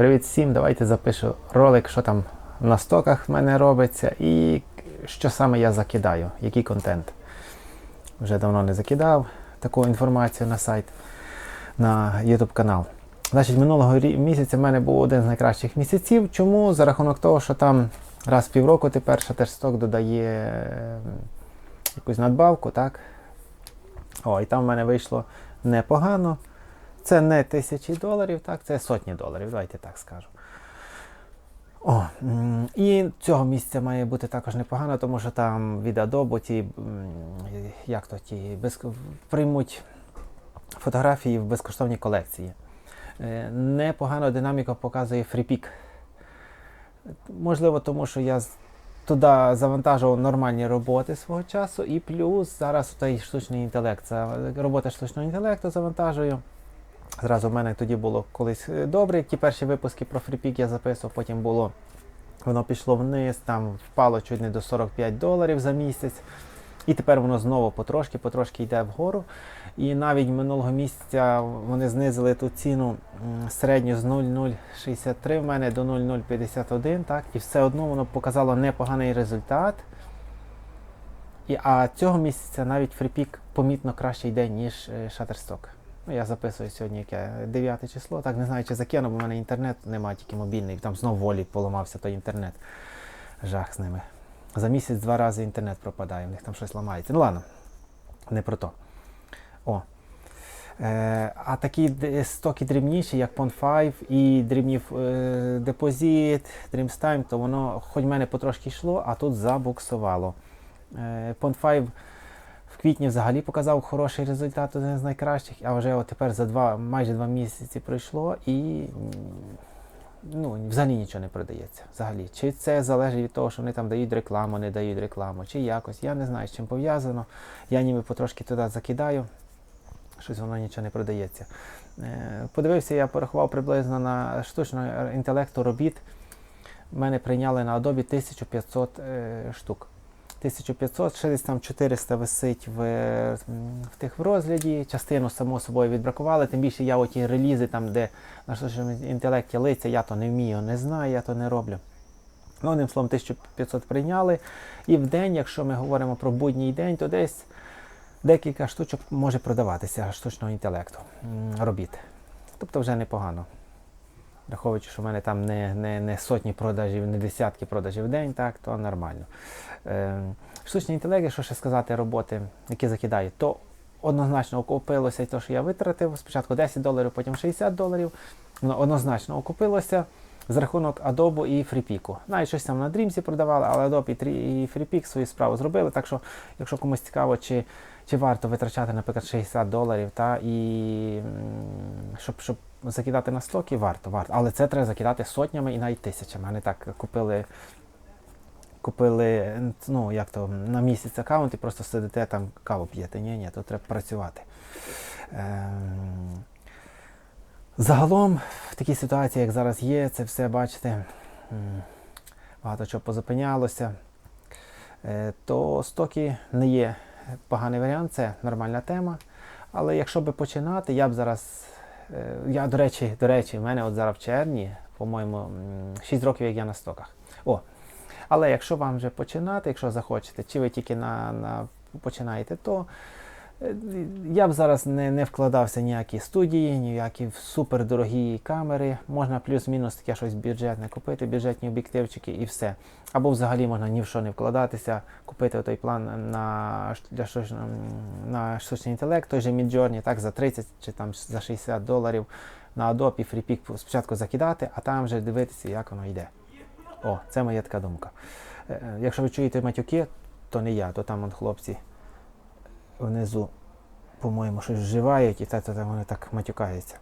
Привіт всім! Давайте запишу ролик, що там на стоках в мене робиться і що саме я закидаю, який контент. Вже давно не закидав таку інформацію на сайт, на YouTube канал. Значить, минулого місяця в мене був один з найкращих місяців. Чому? За рахунок того, що там раз в півроку тепер Shutterstock додає якусь надбавку, так? О, і там в мене вийшло непогано. Це не тисячі доларів, так, це сотні доларів, давайте так скажу. О, і цього місяця має бути також непогано, тому що там від Adobe ті, як то ті, без, приймуть фотографії в безкоштовній колекції. Е, Непогано динаміка показує FreePic. Можливо, тому що я туди завантажував нормальні роботи свого часу, і плюс зараз той штучний інтелект. Робота штучного інтелекту завантажую. Зразу в мене тоді було колись е, добре. Ті перші випуски про FreePic я записував, потім було. Воно пішло вниз, там впало чуть не до 45 доларів за місяць. І тепер воно знову потрошки, потрошки йде вгору. І навіть минулого місяця вони знизили ту ціну середню з 0,063 в мене до 0,051, так, і все одно воно показало непоганий результат. І, а цього місяця навіть FreePic помітно краще йде, ніж е, Shutterstock. Ну, я записую сьогодні яке 9 число. Так не знаю, чи закину, бо в мене інтернет немає, тільки мобільний. Там знов волі поламався той інтернет. Жах з ними. За місяць два рази інтернет пропадає, в них там щось ламається. Ну ладно, не про то. О. Е, а такі стоки дрібніші, як Pond 5 і дрібні е, Deposit, Dreamstime, то воно хоч в мене потрошки йшло, а тут забуксувало. Е, Pond 5 в квітні взагалі показав хороший результат, один з найкращих, а вже от тепер за два, майже два місяці пройшло і ну, взагалі нічого не продається. Взагалі. Чи це залежить від того, що вони там дають рекламу, не дають рекламу, чи якось. Я не знаю, з чим пов'язано. Я ніби потрошки туди закидаю, щось воно нічого не продається. Е, Подивився, я порахував приблизно на штучного інтелекту робіт. Мене прийняли на Adobe 1500 е, штук. 1500, ще там 400 висить в, в тих в розгляді. Частину само собою відбракували. Тим більше я оті релізи, там, де на штучному інтелекті лиця, я то не вмію, не знаю, я то не роблю. Ну, одним словом, 1500 прийняли. І в день, якщо ми говоримо про будній день, то десь декілька штучок може продаватися штучного інтелекту робіт. Тобто вже непогано. Враховуючи, що в мене там не, не, не сотні продажів, не десятки продажів в день, так, то нормально. Е, штучний інтелект, що ще сказати роботи, які закидають, то однозначно окупилося те, що я витратив. Спочатку 10 доларів, потім 60 доларів. Воно однозначно окупилося за рахунок Adobe і FreePic. Навіть щось там на Dreams продавали, але Adobe і Трі- і FreePic свою справу зробили. Так що, якщо комусь цікаво, чи, чи варто витрачати, наприклад, 60 доларів, та, і щоб, щоб закидати на стоки, варто, варто. Але це треба закидати сотнями і навіть тисячами. А не так купили купили ну, як то, на місяць аккаунт і просто сидите там каву п'єте. Ні, ні, тут треба працювати. Ем, Загалом, в такій ситуації, як зараз є, це все, бачите, багато чого позупинялося, Е, то стоки не є поганий варіант, це нормальна тема. Але якщо би починати, я б зараз. е, Я, до речі, до речі, в мене от зараз в червні, по-моєму, 6 років, як я на стоках. О, але якщо вам вже починати, якщо захочете, чи ви тільки на, на починаєте, то я б зараз не, не вкладався ніякі студії, ніякі супердорогі камери. Можна плюс-мінус таке щось бюджетне купити, бюджетні об'єктивчики і все. Або взагалі можна ні в що не вкладатися, купити той план на, для на штучний інтелект, той же Midjourney, так, за 30 чи там за 60 доларів на Adobe FreePic спочатку закидати, а там вже дивитися, як воно йде. О, це моя така думка. Е, е, Якщо ви чуєте матюки, то не я, то там вон хлопці внизу, по-моєму, щось вживають і та, та, та вони так матюкаються.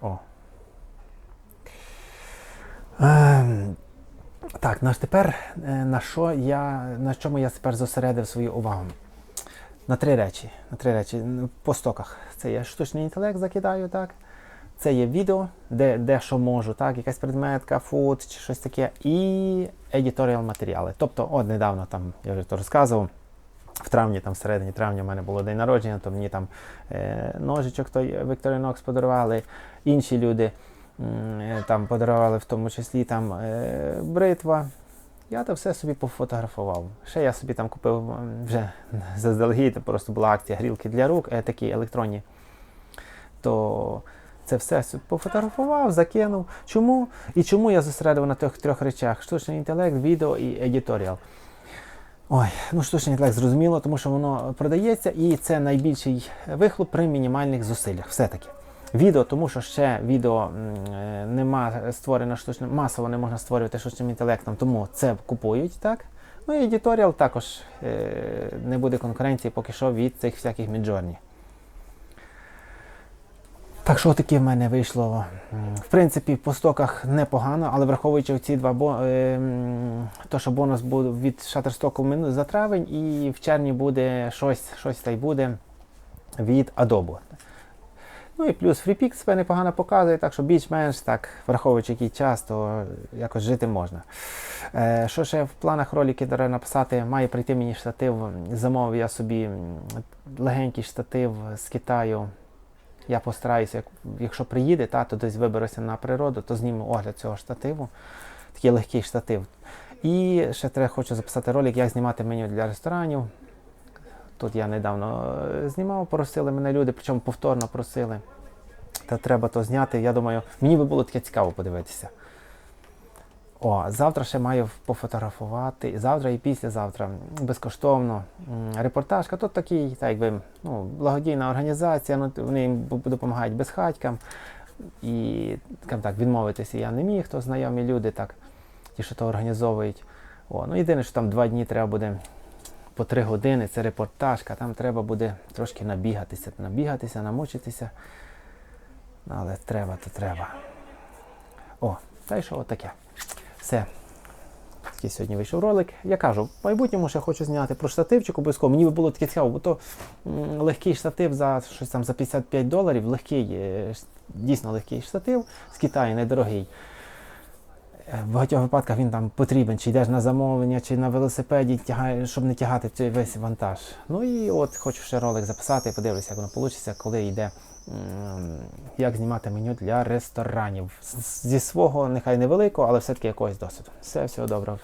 О. Ем, так, ну ж тепер е, на що я, на чому я тепер зосередив свою увагу? На три речі. На три речі. По стоках. Це є штучний інтелект, закидаю, так. Це є відео, де, де що можу, так, якась предметка, фут чи щось таке, і едіторіал матеріали. Тобто, от недавно там, я вже то розказував, в травні, там, середині травня, в мене було день народження, то мені там е, ножичок той Victorinox подарували, інші люди е, там подарували в тому числі там е, бритва. Я то все собі пофотографував. Ще я собі там купив вже заздалегідь, просто була акція грілки для рук, е, такі електронні. То це все пофотографував, закинув. Чому? І чому я зосередив на тих трьох речах: штучний інтелект, відео і едіторіал. Ой, ну штучний інтелект зрозуміло, тому що воно продається, і це найбільший вихлоп при мінімальних зусиллях. Все-таки. Відео, тому що ще відео е, нема створено штучним, масово не можна створювати штучним інтелектом, тому це купують, так? Ну і едіторіал також е, не буде конкуренції поки що від цих всяких міджорні. Так що таке в мене вийшло. В принципі, по стоках непогано, але враховуючи ці два бо, е, то, що бонус буде від Shutterstock за травень, і в червні буде щось, щось та й буде від Adobe. Ну і плюс FreePix себе непогано показує, так що більш-менш так, враховуючи який час, то якось жити можна. Е, що ще в планах ролики треба написати, має прийти мені штатив. Замовив я собі легенький штатив з Китаю. Я постараюся, як, якщо приїде, та, то десь виберуся на природу, то зніму огляд цього штативу. Такий легкий штатив. І ще треба хочу записати ролик, як знімати меню для ресторанів. Тут я недавно е, знімав, просили мене люди, причому повторно просили. Та треба то зняти. Я думаю, мені би було таке цікаво подивитися. О, завтра ще маю пофотографувати. Завтра і післязавтра безкоштовно. Репортажка. Тут такий, так якби, ну, благодійна організація, ну, вони допомагають безхатькам. І скажімо так, відмовитися я не міг, то знайомі люди, так, ті, що то організовують. О, ну, єдине, що там два дні треба буде по три години, це репортажка, там треба буде трошки набігатися, набігатися, намучитися. Ну, Але треба, то треба. О, та й що отаке. Все. Такий сьогодні вийшов ролик. Я кажу, в майбутньому ще хочу зняти про штативчик обов'язково. Мені би було таке цікаво, бо то легкий штатив за щось там за 55 доларів, легкий, е, дійсно легкий штатив з Китаю, недорогий. Е, В багатьох випадках він там потрібен, чи йдеш на замовлення, чи на велосипеді, щоб не тягати цей весь вантаж. Ну і от хочу ще ролик записати, подивлюся, як воно вийде, коли йде, як знімати меню для ресторанів. Зі свого, нехай невеликого, але все-таки якогось досвіду. Все, всього доброго.